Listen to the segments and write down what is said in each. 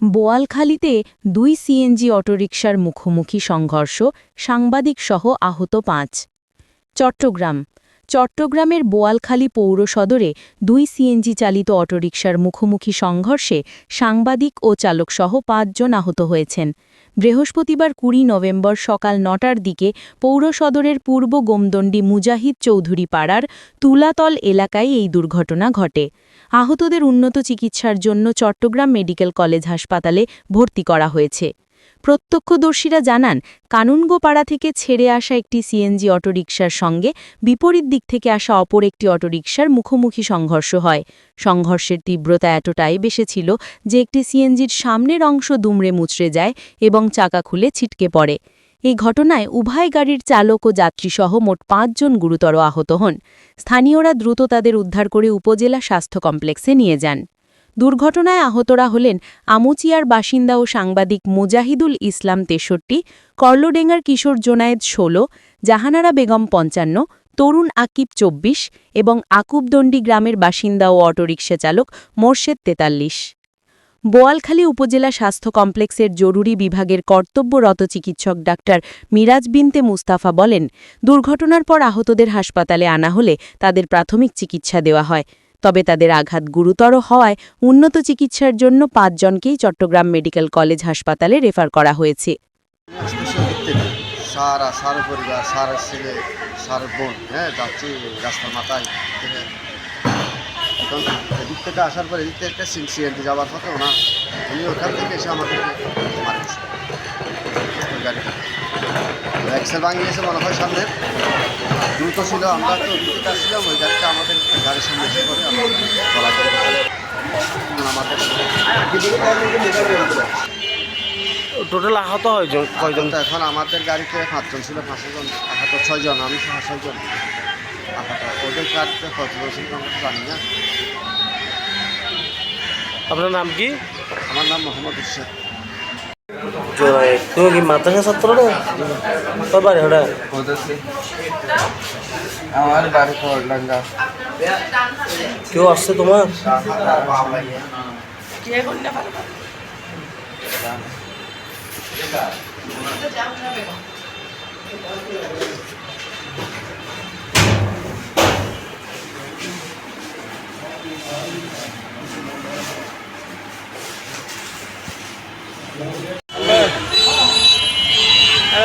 বোয়ালখালীতে দুই সিএনজি অটোরিকশার মুখোমুখি সংঘর্ষ, সাংবাদিক সহ আহত পাঁচ। চট্টগ্রাম। চট্টগ্রামের বোয়ালখালী পৌর সদরে দুই সিএনজি চালিত অটোরিকশার মুখোমুখি সংঘর্ষে সাংবাদিক ও চালকসহ পাঁচজন আহত হয়েছেন। বৃহস্পতিবার কুড়ি নভেম্বর সকাল নটার দিকে পৌরসদরের পূর্ব গোমদণ্ডী মুজাহিদ চৌধুরী পাড়ার তুলাতল এলাকায় এই দুর্ঘটনা ঘটে। আহতদের উন্নত চিকিৎসার জন্য চট্টগ্রাম মেডিকেল কলেজ হাসপাতালে ভর্তি করা হয়েছে। প্রত্যক্ষদর্শীরা জানান, কানুনগোপাড়া থেকে ছেড়ে আসা একটি সিএনজি অটোরিকশার সঙ্গে বিপরীত দিক থেকে আসা অপর একটি অটোরিকশার মুখোমুখি সংঘর্ষ হয়। সংঘর্ষের তীব্রতা এতটাই বেশি যে একটি সিএনজির সামনের অংশ দুমড়ে মুচড়ে যায় এবং চাকা খুলে ছিটকে পড়ে। এই ঘটনায় উভয় গাড়ির চালক ও যাত্রীসহ মোট পাঁচজন গুরুতর আহত হন। স্থানীয়রা দ্রুত তাদের উদ্ধার করে উপজেলা স্বাস্থ্য কমপ্লেক্সে নিয়ে যান। দুর্ঘটনায় আহতরা হলেন আমুচিয়ার বাসিন্দা ও সাংবাদিক মুজাহিদুল ইসলাম তেষট্টি, করলোডেঙ্গার কিশোর জোনায়েদ ষোলো, জাহানারা বেগম পঞ্চান্ন, তরুণ আকিব চব্বিশ এবং আকুবদণ্ডী গ্রামের বাসিন্দা ও অটোরিকশা চালক মোর্শেদ তেতাল্লিশ। বোয়ালখালী উপজেলা স্বাস্থ্য কমপ্লেক্সের জরুরি বিভাগের কর্তব্যরত চিকিৎসক ডাক্তার মিরাজ বিনতে মুস্তাফা বলেন, দুর্ঘটনার পর আহতদের হাসপাতালে আনা হলে তাদের প্রাথমিক চিকিৎসা দেওয়া হয়। তবে তাদের আঘাত গুরুতর হওয়ায় উন্নত চিকিৎসার জন্য পাঁচজনকেই চট্টগ্রাম মেডিকেল কলেজ হাসপাতালে রেফার করা হয়েছে। সারা সারা পরিবার, সারা ছেলে, সারা বোন হ্যাঁ যাচ্ছি রাস্তার মাথায় এখন এদিক থেকে আসার পর এদিক থেকে একটা সিএনটি যাওয়ার পথে ওনা উনি ওখান থেকে এসে আমাদেরকে গাড়িটা। ভাঙিয়েছে মনে হয় দ্রুত ছিল আমরা তো থেকে আসছিলাম ওই গাড়িটা আমাদের গাড়ির সামনে এসে পড়ে আমরা আমাদের টোটাল আহত হয়েছে কয়জন? এখন আমাদের গাড়িতে পাঁচজন ছিল পাঁচজন আহত ছয়জন আমি সহ ছয়জন। আহত। ওদের গাড়িতে কতজন ছিল আমরা জানি না। আপনার নাম কি? আমার নাম মোহাম্মদ ইরশাদ তুমি কি মাদ্রাসা ছাত্র না? তোর বাড়ি ওটা আমার বাড়ি খড়লাঙ্গা কেউ আসছে তোমার?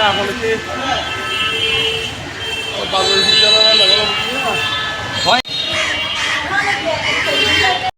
আমাদেরকে বাজারে